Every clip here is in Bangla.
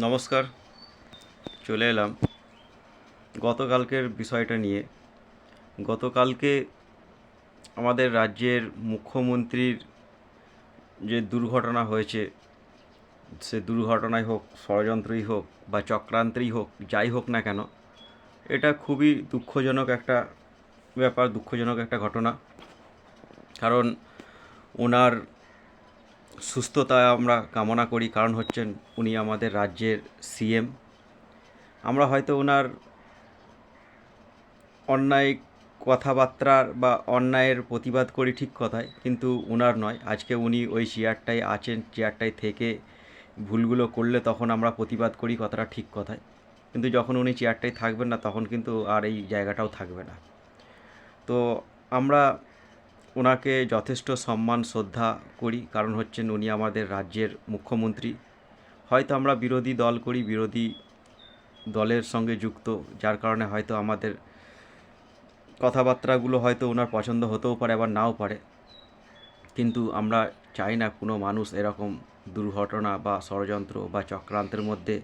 নমস্কার। চলে এলাম গতকালকের বিষয়টা নিয়ে। গতকালকে আমাদের রাজ্যের মুখ্যমন্ত্রীর যে দুর্ঘটনা হয়েছে, সে দুর্ঘটনাই হোক, ষড়যন্ত্রই হোক বা চক্রান্তই হোক, যাই হোক না কেন, এটা খুবই দুঃখজনক একটা ব্যাপার, দুঃখজনক একটা ঘটনা। কারণ ওনার সুস্থতা আমরা কামনা করি, কারণ হচ্ছেন উনি আমাদের রাজ্যের সিএম। আমরা হয়তো ওনার অন্যায় কথাবার্তার বা অন্যায়ের প্রতিবাদ করি ঠিক কথায়, কিন্তু ওনার নয়। আজকে উনি ওই চেয়ারটায় আছেন, চেয়ারটায় থেকে ভুলগুলো করলে তখন আমরা প্রতিবাদ করি কথাটা ঠিক কথায়। কিন্তু যখন উনি চেয়ারটায় থাকবেন না, তখন কিন্তু আর এই জায়গাটাও থাকবে না। তো আমরা ওনাকে যথেষ্ট সম্মান, শ্রদ্ধা করি। কারণ হচ্ছেন উনি আমাদের রাজ্যের মুখ্যমন্ত্রী। হয়তো আমরা বিরোধী দল করি, বিরোধী দলের সঙ্গে যুক্ত, যার কারণে হয়তো আমাদের কথাবার্তাগুলো হয়তো ওনার পছন্দ হতেও পারে, আবার নাও পারে। কিন্তু আমরা চাই না কোনো মানুষ এরকম দুর্ঘটনা বা ষড়যন্ত্র বা চক্রান্তের মধ্যে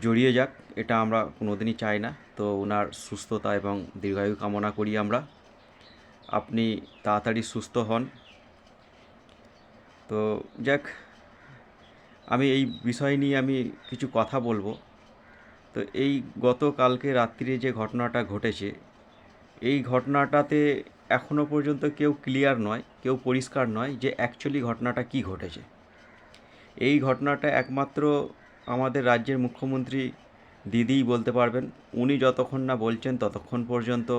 জড়িয়ে যাক। এটা আমরা কোনোদিনই চাই না। তো ওনার সুস্থতা এবং দীর্ঘায়ু কামনা করি আমরা। আপনি তাড়াতাড়ি সুস্থ হন। তো যাক, আমি এই বিষয় নিয়ে আমি কিছু কথা বলব। তো এই গতকালকে রাত্রিরে যে ঘটনাটা ঘটেছে, এই ঘটনাটাতে এখনও পর্যন্ত কেউ ক্লিয়ার নয়, কেউ পরিষ্কার নয় যে অ্যাকচুয়ালি ঘটনাটা কি ঘটেছে। এই ঘটনাটা একমাত্র আমাদের রাজ্যের মুখ্যমন্ত্রী দিদিই বলতে পারবেন। উনি যতক্ষণ না বলছেন ততক্ষণ পর্যন্ত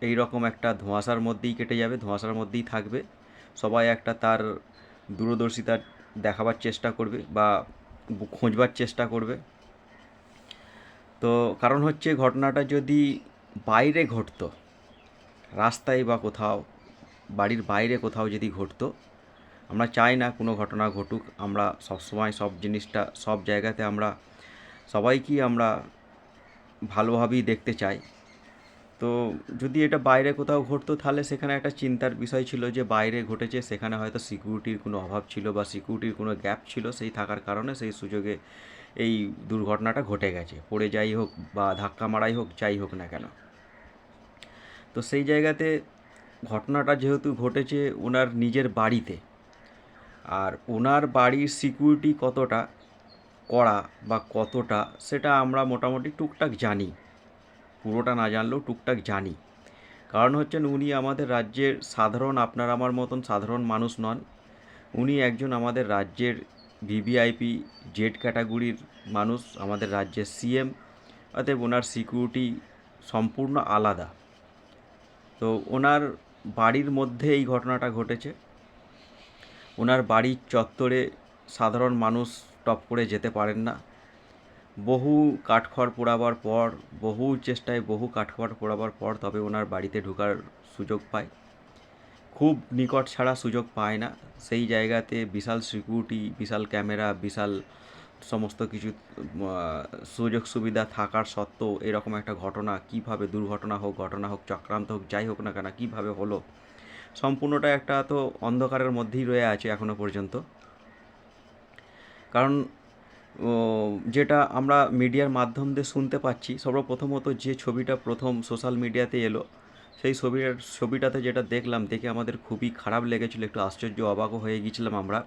এই রকম একটা ধোঁয়াশার মধ্যেই কেটে যাবে, ধোঁয়াশার মধ্যেই থাকবে। সবাই একটা তার দূরদর্শিতা দেখাবার চেষ্টা করবে বা খোঁজবার চেষ্টা করবে। তো কারণ হচ্ছে ঘটনাটা যদি বাইরে ঘটতো, রাস্তায় বা কোথাও, বাড়ির বাইরে কোথাও যদি ঘটতো, আমরা চাই না কোনো ঘটনা ঘটুক। আমরা সবসময় সব জিনিসটা, সব জায়গাতে আমরা সবাইকেই আমরা ভালোভাবেই দেখতে চাই। তো যদি এটা বাইরে কোথাও ঘটতো, তাহলে সেখানে একটা চিন্তার বিষয় ছিল যে বাইরে ঘটেছে, সেখানে হয়তো সিকিউরিটির কোনো অভাব ছিল বা সিকিউরিটির কোনো গ্যাপ ছিল সেই থাকার কারণে সেই সুযোগে এই দুর্ঘটনাটা ঘটে গেছে। পড়ে যাই হোক বা ধাক্কা মারাই হোক, যাই হোক না কেন। তো সেই জায়গাতে ঘটনাটা যেহেতু ঘটেছে ওনার নিজের বাড়িতে, আর ওনার বাড়ির সিকিউরিটি কতটা করা বা কতটা, সেটা আমরা মোটামুটি টুকটাক জানি। পুরোটা না জানলেও টুকটাক জানি। কারণ হচ্ছেন উনি আমাদের রাজ্যের সাধারণ, আপনার আমার মতন সাধারণ মানুষ নন। উনি একজন আমাদের রাজ্যের ভিভিআইপি, জেড ক্যাটাগরির মানুষ, আমাদের রাজ্যের সিএম, অতএব ওনার সিকিউরিটি সম্পূর্ণ আলাদা। তো ওনার বাড়ির মধ্যে এই ঘটনাটা ঘটেছে। ওনার বাড়ির চত্বরে সাধারণ মানুষ টপ করে যেতে পারেন না। বহু কাঠখড় পোড়াবার পর, বহু চেষ্টায় বহু কাঠখড় পোড়াবার পর তবে ওনার বাড়িতে ঢোকার সুযোগ পায়। খুব নিকট ছাড়া সুযোগ পায় না। সেই জায়গাতে বিশাল সিকিউরিটি বিশাল ক্যামেরা বিশাল সমস্ত কিছু সুযোগ সুবিধা থাকার সত্ত্বেও এরকম একটা ঘটনা, কীভাবে দুর্ঘটনা হোক, ঘটনা হোক, চক্রান্ত হোক, যাই হোক না কেন, কীভাবে হলো, সম্পূর্ণটা একটা তো অন্ধকারের মধ্যেই রয়ে আছে এখনও পর্যন্ত। কারণ যেটা আমরা মিডিয়ার মাধ্যম দিয়ে শুনতে পাচ্ছি, সর্বপ্রথমত যে ছবিটা প্রথম সোশ্যাল মিডিয়াতে এলো, সেই ছবিটার ছবিটাতে যেটা দেখলাম, দেখে আমাদের খুবই খারাপ লেগেছিলো, একটু আশ্চর্য অবাকও হয়ে গিয়েছিলাম আমরা,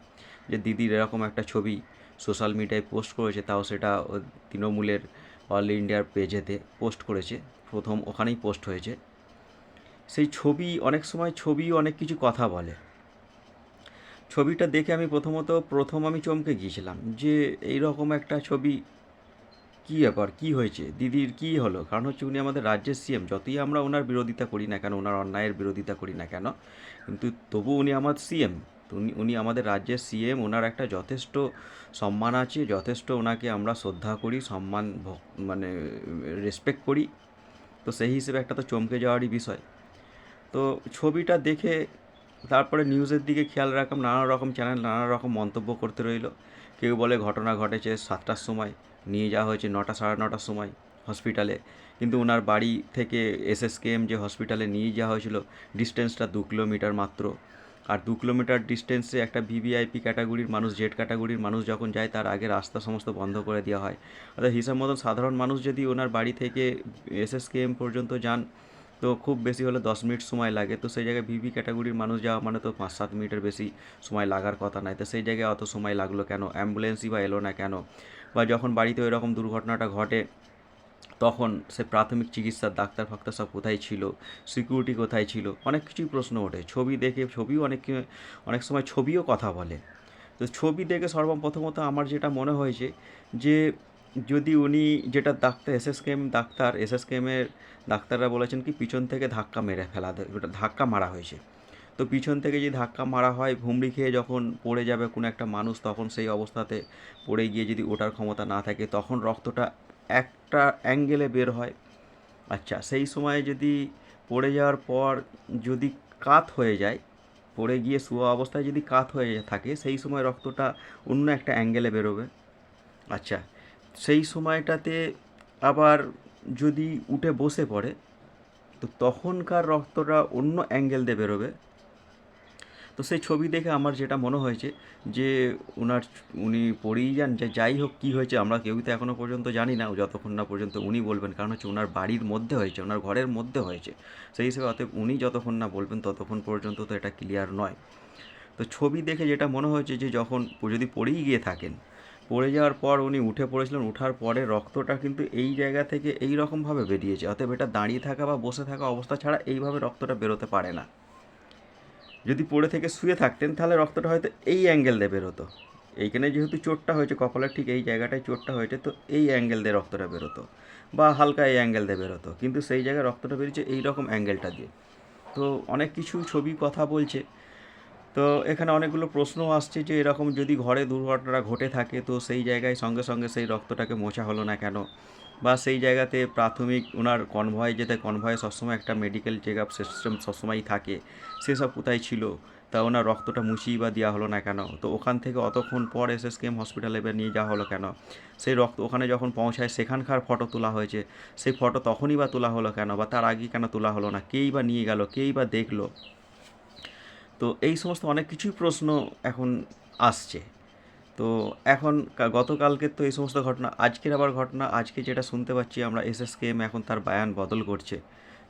যে দিদির এরকম একটা ছবি সোশ্যাল মিডিয়ায় পোস্ট করেছে, তাও সেটা তৃণমূলের অল ইন্ডিয়ার পেজেতে পোস্ট করেছে, প্রথম ওখানেই পোস্ট হয়েছে। সেই ছবি, অনেক সময় ছবি অনেক কিছু কথা বলে। ছবিটা দেখে আমি প্রথমত, প্রথম আমি চমকে গিয়েছিলাম যে এই রকম একটা ছবি কী ব্যাপার? কী হয়েছে? দিদির কী হলো? কারণ হচ্ছে উনি আমাদের রাজ্যের সিএম যতই আমরা ওনার বিরোধিতা করি না কেন, ওনার অন্যায়ের বিরোধিতা করি না কেন, কিন্তু তবু উনি আমার সিএম উনি উনি আমাদের রাজ্যের সিএম ওনার একটা যথেষ্ট সম্মান আছে, যথেষ্ট ওনাকে আমরা শ্রদ্ধা করি, সম্মান মানে রেসপেক্ট করি, তো সেই হিসেবে একটা তো চমকে যাওয়ারই বিষয়। তো ছবিটা দেখে তারপরে নিউজের দিকে খেয়াল রাখলাম, নানা রকম চ্যানেল নানা রকম মন্তব্য করতে রইল। কেউ বলে ঘটনা ঘটেছে সাতটার সময়, নিয়ে যাওয়া হয়েছে নটা, সাড়ে নটার সময় হসপিটালে কিন্তু ওনার বাড়ি থেকে এসএসকেএম যে হসপিটালে নিয়ে যাওয়া হয়েছিল ডিস্টেন্সটা দু কিলোমিটার মাত্র। আর দু কিলোমিটার ডিস্টেন্সে একটা ভিভিআইপি ক্যাটাগরির মানুষ জেড ক্যাটাগরির মানুষ যখন যায়, তার আগে রাস্তা সমস্ত বন্ধ করে দেওয়া হয়। অর্থাৎ হিসাব মতন সাধারণ মানুষ যদি ওনার বাড়ি থেকে এসএসকেএম পর্যন্ত যান তো খুব বেশি হলে দশ মিনিট সময় লাগে। তো সেই জায়গায় ভিভি ক্যাটাগরির মানুষ যাওয়া মানে তো পাঁচ সাত মিনিটের বেশি সময় লাগার কথা নয় তো সেই জায়গায় অত সময় লাগল কেন? অ্যাম্বুলেন্সই বা এলো না কেন? বা যখন বাড়িতে এরকম দুর্ঘটনাটা ঘটে, তখন সে প্রাথমিক চিকিৎসার ডাক্তার ফাক্তার সব কোথায় ছিল? সিকিউরিটি কোথায় ছিল? অনেক কিছুই প্রশ্ন ওঠে। ছবি দেখে, ছবিও অনেক অনেক সময় ছবিও কথা বলে। তো ছবি দেখে সর্বপ্রথমত আমার যেটা মনে হয়েছে যে যদি উনি যেটা ডাক্তার, এসএসকেএম ডাক্তার, এসএসকেএমের ডাক্তাররা বলেছেন কি, পিছন থেকে ধাক্কা মেরে ফেলা, ওটা ধাক্কা মারা হয়েছে। তো পিছন থেকে যদি ধাক্কা মারা হয় ভুমড়ি খেয়ে যখন পড়ে যাবে কোনো একটা মানুষ, তখন সেই অবস্থাতে পড়ে গিয়ে যদি ওঠার ক্ষমতা না থাকে, তখন রক্তটা একটা অ্যাঙ্গেলে বের হয়। আচ্ছা সেই সময়ে যদি পড়ে যাওয়ার পর যদি কাত হয়ে যায়, পড়ে গিয়ে শুয়া অবস্থায় যদি কাত হয়ে থাকে, সেই সময় রক্তটা অন্য একটা অ্যাঙ্গেলে বেরোবে। আচ্ছা সেই সময়টাতে আবার যদি উঠে বসে পড়ে, তো তখনকার রক্তটা অন্য অ্যাঙ্গেল দিয়ে বেরোবে। তো সেই ছবি দেখে আমার যেটা মনে হয়েছে যে ওনার উনি পড়েই যান, যে, যাই হোক কী হয়েছে, আমরা কেউই তো এখনও পর্যন্ত জানি না, যতক্ষণ না পর্যন্ত উনি বলবেন, কারণ হচ্ছে ওনার বাড়ির মধ্যে হয়েছে ওনার ঘরের মধ্যে হয়েছে। সেই হিসেবে অতএব উনি যতক্ষণ না বলবেন, ততক্ষণ পর্যন্ত তো এটা ক্লিয়ার নয়। তো ছবি দেখে যেটা মনে হয়েছে যে, যখন যদি পড়েই গিয়ে থাকেন পড়ে যাওয়ার পর উনি উঠে পড়েছিলেন ওঠার পরে রক্তটা কিন্তু এই জায়গা থেকে এই রকমভাবে বেরিয়েছে। অতএব এটা দাঁড়িয়ে থাকা বা বসে থাকা অবস্থা ছাড়া এইভাবে রক্তটা বেরোতে পারে না। যদি পড়ে থেকে শুয়ে থাকতেন, তাহলে রক্তটা হয়তো এই অ্যাঙ্গেল দিয়ে বেরোতো। এইখানে যেহেতু চোটটা হয়েছে, কপালের ঠিক এই জায়গাটায় চোটটা হয়েছে, তো এই অ্যাঙ্গেল দিয়ে রক্তটা বেরোতো বা হালকা এই অ্যাঙ্গেল দিয়ে বেরোতো। কিন্তু সেই জায়গায় রক্তটা বেরিয়েছে এই রকম অ্যাঙ্গেলটা দিয়ে। তো অনেক কিছু ছবি, কথা বলছে। তো এখানে অনেকগুলো প্রশ্ন আসছে যে এরকম যদি ঘরে দুর্ঘটনা ঘটে থাকে, তো সেই জায়গায় সঙ্গে সঙ্গে সেই রক্তটাকে মোছা হলো না কেন? বা সেই জায়গাতে প্রাথমিক ওনার কনভয়, যেতে কনভয়ে সবসময় একটা মেডিকেল চেক আপ সিস্টেম সবসময়ই থাকে, সেসব কোথায় ছিল? তা ওনার রক্তটা মুছিয়ে বা দেওয়া হলো না কেন? তো ওখান থেকে অতক্ষণ পর এসএসকেএম হসপিটালে এবার নিয়ে যাওয়া হলো কেন? সেই রক্ত ওখানে যখন পৌঁছায়, সেখানকার ফটো তোলা হয়েছে। সেই ফটো তখনই বা তোলা হলো কেন? বা তার আগে কেন তোলা হলো না? কেই বা নিয়ে গেল? কেই বা দেখল? তো এই সমস্ত অনেক কিছুই প্রশ্ন এখন আসছে। তো এখন কা- গতকালকের তো এই সমস্ত ঘটনা, আজকের আবার ঘটনা, আজকে যেটা শুনতে পাচ্ছি আমরা, এসএসকেএম এখন তার বায়ান বদল করছে।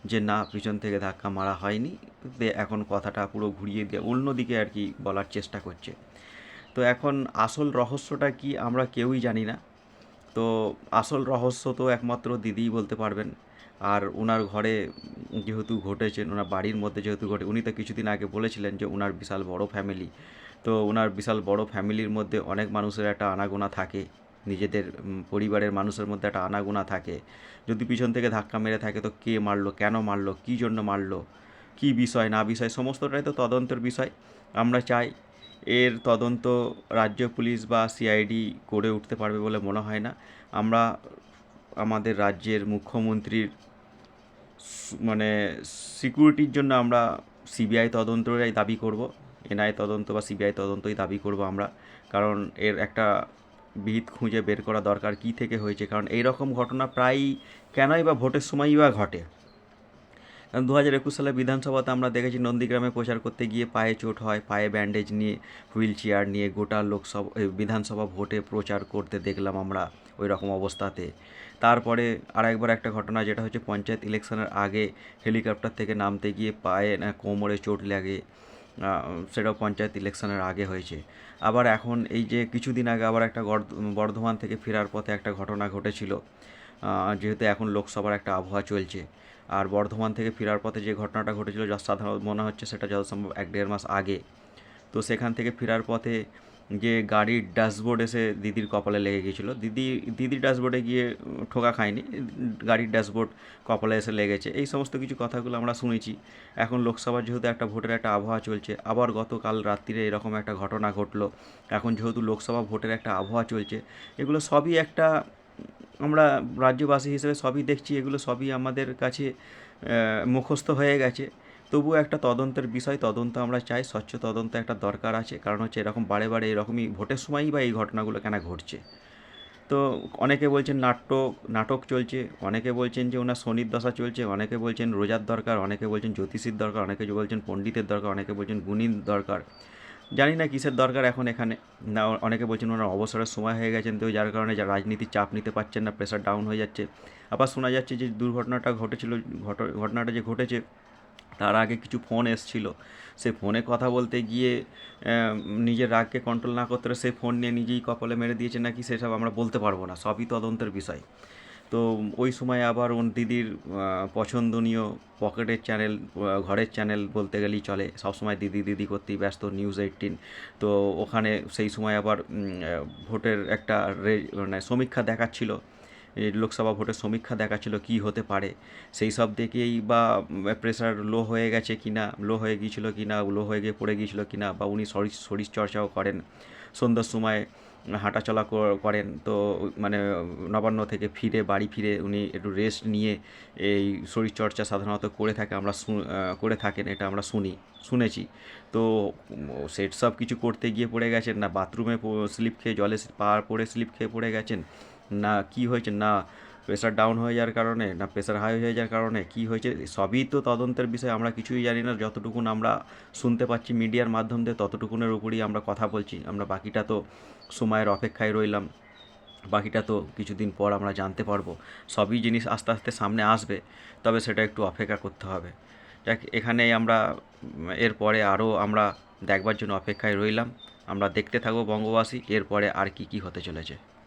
যে না, পিছন থেকে ধাক্কা মারা হয়নি এখন কথাটা পুরো ঘুরিয়ে দিয়ে অন্যদিকে আর কি বলার চেষ্টা করছে। তো এখন আসল রহস্যটা কি আমরা কেউই জানি না। তো আসল রহস্য তো একমাত্র দিদিই বলতে পারবেন। আর ওনার ঘরে যেহেতু ঘটেছে ওনার বাড়ির মধ্যে যেহেতু ঘটে, উনি তো কিছুদিন আগে বলেছিলেন যে ওনার বিশাল বড় ফ্যামিলি তো ওনার বিশাল বড় ফ্যামিলির মধ্যে অনেক মানুষের একটা আনাগোনা থাকে। নিজেদের পরিবারের মানুষের মধ্যে একটা আনাগোনা থাকে। যদি পিছন থেকে ধাক্কা মেরে থাকে, তো কে মারলো, কেন মারলো, কী জন্য মারলো, কী বিষয়, না বিষয়, সমস্তটাই তো তদন্তের বিষয়। আমরা চাই এর তদন্ত রাজ্য পুলিশ বা সিআইডি করে উঠতে পারবে বলে মনে হয় না। আমরা আমাদের রাজ্যের মুখ্যমন্ত্রীর মানে সিকিউরিটির জন্য আমরা সিবিআই তদন্তটাই দাবি করব। এনআই তদন্ত বা সিবিআই তদন্তই দাবি করব আমরা। কারণ এর একটা বিহিত খুঁজে বের করা দরকার কী থেকে হয়েছে। কারণ এই রকম ঘটনা প্রায়ই কেনই বা ভোটের সময়ই বা ঘটে। কারণ দু হাজার একুশ সালে বিধানসভাতে আমরা দেখেছি নন্দীগ্রামে প্রচার করতে গিয়ে পায়ে চোট হয়, পায়ে ব্যান্ডেজ নিয়ে হুইল চেয়ার নিয়ে গোটা লোকসভা বিধানসভা ভোটে প্রচার করতে দেখলাম আমরা। ওই রকম অবস্থাতে। তারপরে আর একবার একটা ঘটনা যেটা হচ্ছে পঞ্চায়েত ইলেকশনের আগে হেলিকপ্টার থেকে নামতে গিয়ে পায়ে কোমরে চোট লাগে সেটাও পঞ্চায়েত ইলেকশনের আগে হয়েছে। আবার এখন এই যে কিছুদিন আগে আবার একটা বর্ধমান থেকে ফেরার পথে একটা ঘটনা ঘটেছিল যেহেতু এখন লোকসভার একটা আবহাওয়া চলছে। আর বর্ধমান থেকে ফেরার পথে যে ঘটনাটা ঘটেছিল যা সাধারণ মনে হচ্ছে সেটা যত সম্ভব এক দেড় মাস আগে। তো সেখান থেকে ফেরার পথে যে গাড়ির ড্যাশবোর্ড এসে দিদির কপালে লেগে গিয়েছিল। দিদি দিদির ড্যাশবোর্ডে গিয়ে ঠোকা খায়নি, গাড়ির ড্যাশবোর্ড কপালে এসে লেগেছে। এই সমস্ত কিছু কথাগুলো আমরা শুনেছি। এখন লোকসভার যেহেতু একটা ভোটের একটা আবহাওয়া চলছে, আবার গতকাল রাত্রিরে এরকম একটা ঘটনা ঘটলো। এখন যেহেতু লোকসভা ভোটের একটা আবহাওয়া চলছে, এগুলো সবই একটা, আমরা রাজ্যবাসী হিসেবে সবই দেখছি, এগুলো সবই আমাদের কাছে মুখস্থ হয়ে গেছে। তবুও একটা তদন্তের বিষয়, তদন্ত আমরা চাই, স্বচ্ছ তদন্ত একটা দরকার আছে, কারণ হচ্ছে এরকম বারে বারে এরকমই ভোটের সময়ই বা এই ঘটনাগুলো কেন ঘটছে। তো অনেকে বলছেন নাটক নাটক চলছে, অনেকে বলছেন যে ওনার শনির দশা চলছে, অনেকে বলছেন রোজার দরকার, অনেকে বলছেন জ্যোতিষীর দরকার, অনেকে বলছেন পণ্ডিতের দরকার, অনেকে বলছেন গুণীর দরকার। জানি না কিসের দরকার এখন এখানে। না, অনেকে বলছেন ওনার অবসরের সময় হয়ে গেছেন, তো যার কারণে যা রাজনীতির চাপ নিতে পারছেন না প্রেশার ডাউন হয়ে যাচ্ছে। আবার শোনা যাচ্ছে যে দুর্ঘটনাটা ঘটেছিল, ঘট- ঘটনাটা যে ঘটেছে তার আগে কিছু ফোন এসছিল। সে ফোনে কথা বলতে গিয়ে নিজের রাগকে কন্ট্রোল না করতে সে ফোন নিয়ে নিজেই কপালে মেরে দিয়েছে নাকি সেসব আমরা বলতে পারব না, সবই তদন্তের বিষয়। তো ওই সময় আবার ওর দিদির পছন্দনীয় পকেটের চ্যানেল ঘরের চ্যানেল বলতে গেলেই চলে। সবসময় দিদি দিদি করতেই ব্যস্ত নিউজ এইটিন তো ওখানে সেই সময় আবার ভোটের একটা মানে সমীক্ষা দেখাচ্ছিল। লোকসভা ভোটের সমীক্ষা দেখাচ্ছিল কি হতে পারে। সেই সব দেখেই বা প্রেশার লো হয়ে গেছে কি না লো হয়ে গিয়েছিল কি না লো হয়ে গিয়ে পড়ে গিয়েছিল কি না বা উনি শরীর শরীরচর্চাও করেন, সন্ধ্যার সময় হাঁটাচলা কর- করেন, তো মানে নবান্ন থেকে ফিরে, বাড়ি ফিরে উনি একটু রেস্ট নিয়ে এই শরীরচর্চা সাধারণত করে থাকে আমরা করে থাকেন, এটা আমরা শুনি, শুনেছি। তো সেট সব কিছু করতে গিয়ে পড়ে গেছেন, না বাথরুমে স্লিপ খেয়ে জলে পা পড়ে স্লিপ খেয়ে পড়ে গেছেন না কি হয়েছে, না প্রেশার ডাউন হয়ে যাওয়ার কারণে, না প্রেশার হাই হয়ে যাওয়ার কারণে কি হয়েছে, সবই তো তদন্তের বিষয়, আমরা কিছুই জানি না। যতটুকুন আমরা শুনতে পাচ্ছি মিডিয়ার মাধ্যম দিয়ে, ততটুকুনের উপরই আমরা কথা বলছি। আমরা বাকিটা তো সময়ের অপেক্ষায় রইলাম। বাকিটা তো কিছুদিন পর আমরা জানতে পারব। সবই জিনিস আস্তে আস্তে সামনে আসবে, তবে সেটা একটু অপেক্ষা করতে হবে। যাক, এখানেই আমরা, এরপরে আরও আমরা দেখবার জন্য অপেক্ষায় রইলাম। আমরা দেখতে থাকব বঙ্গবাসী, এরপরে আর কি কি হতে চলেছে।